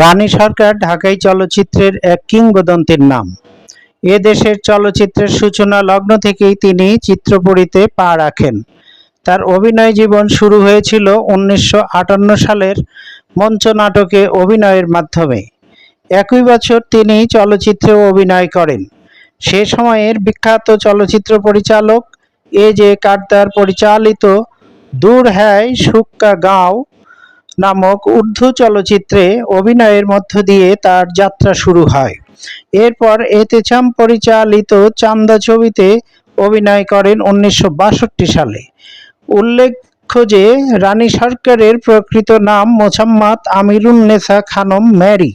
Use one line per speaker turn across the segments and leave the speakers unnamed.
রানী সরকার ঢাকাই চলচ্চিত্রের এক কিংবদন্তির নাম। এ দেশের চলচ্চিত্রের সূচনা লগ্ন থেকেই তিনি চিত্রপুরীতে পা রাখেন। তার অভিনয় জীবন শুরু হয়েছিল উনিশশো আটান্ন সালের মঞ্চনাটকে অভিনয়ের মাধ্যমে। একই বছর তিনি চলচ্চিত্রেও অভিনয় করেন। সে সময়ের বিখ্যাত চলচ্চিত্র পরিচালক এ জে কারদার পরিচালিত দূর হ্যায় সুক্কা গাঁও নামক উর্দু চলচ্চিত্রে অভিনয়ের মধ্য দিয়ে তার যাত্রা শুরু হয়। এরপর এতেছাম পরিচালিত চান্দা ছবিতে অভিনয় করেন উনিশশো বাষট্টি সালে। উল্লেখ্য যে, রানী সরকারের প্রকৃত নাম মোসাম্মদ আমিরুন্নেসা খানম ম্যারি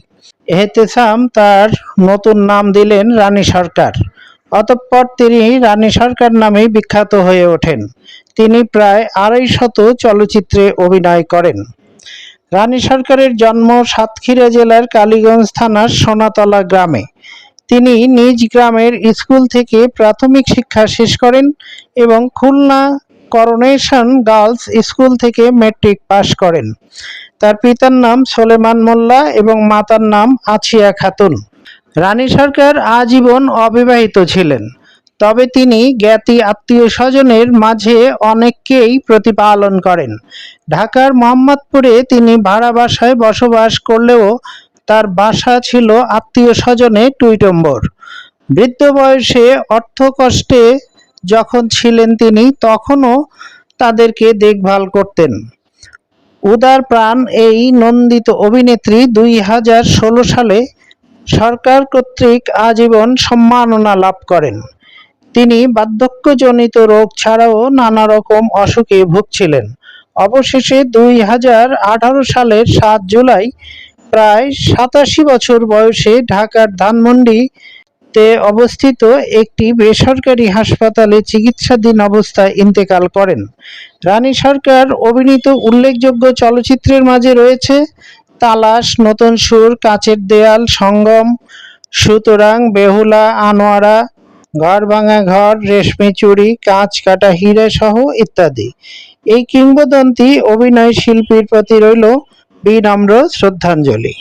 এহতেসাম তার নতুন নাম দিলেন রানী সরকার। অতঃপর তিনি রানী সরকার নামেই বিখ্যাত হয়ে ওঠেন। তিনি প্রায় আড়াই শত চলচ্চিত্রে অভিনয় করেন। রানী সরকারের জন্ম সাতক্ষীরা জেলার কালীগঞ্জ থানার সোনাতলা গ্রামে। তিনি নিজ গ্রামের স্কুল থেকে প্রাথমিক শিক্ষা শেষ করেন এবং খুলনা করোনেশন গার্লস স্কুল থেকে মেট্রিক পাশ করেন। তার পিতার নাম সোলেমান মোল্লা এবং মাতার নাম আছিয়া খাতুন। রানী সরকার আজীবন অবিবাহিত ছিলেন। তবে তিনি জ্ঞাতি আত্মীয় স্বজনের মাঝে অনেককেই প্রতিপালন করেন। ঢাকার মোহাম্মদপুরে তিনি ভাড়া বাসায় বসবাস করলেও তার বাসা ছিল আত্মীয় স্বজনে টুইটম্বর বৃদ্ধ বয়সে অর্থকষ্টে যখন ছিলেন তিনি, তখনও তাদেরকে দেখভাল করতেন। উদার প্রাণ এই নন্দিত অভিনেত্রী দুই হাজার ষোলো সালে সরকার কর্তৃক আজীবন সম্মাননা লাভ করেন। তিনি বার্ধক্যজনিত রোগ ছাড়াও নানা রকম অসুখে ভুগছিলেন। অবশেষে দুই হাজার আঠারো সালের সাত জুলাই প্রায় সাতাশি বছর বয়সে ঢাকার ধানমন্ডিতে অবস্থিত একটি বেসরকারি হাসপাতালে চিকিৎসাধীন অবস্থায় ইন্তেকাল করেন। রানী সরকার অভিনীত উল্লেখযোগ্য চলচ্চিত্রের মাঝে রয়েছে তালাশ, নতুন সুর, কাচের দেয়াল, সঙ্গম, সুতরাং, বেহুলা, আনোয়ারা ঘর ভাঙা ঘর, রেশমি চুড়ি কাঁচ কাটা হিরে সহ ইত্যাদি। এই কিংবদন্তি অভিনয় শিল্পীর প্রতি রইল বিনম্র শ্রদ্ধাঞ্জলি।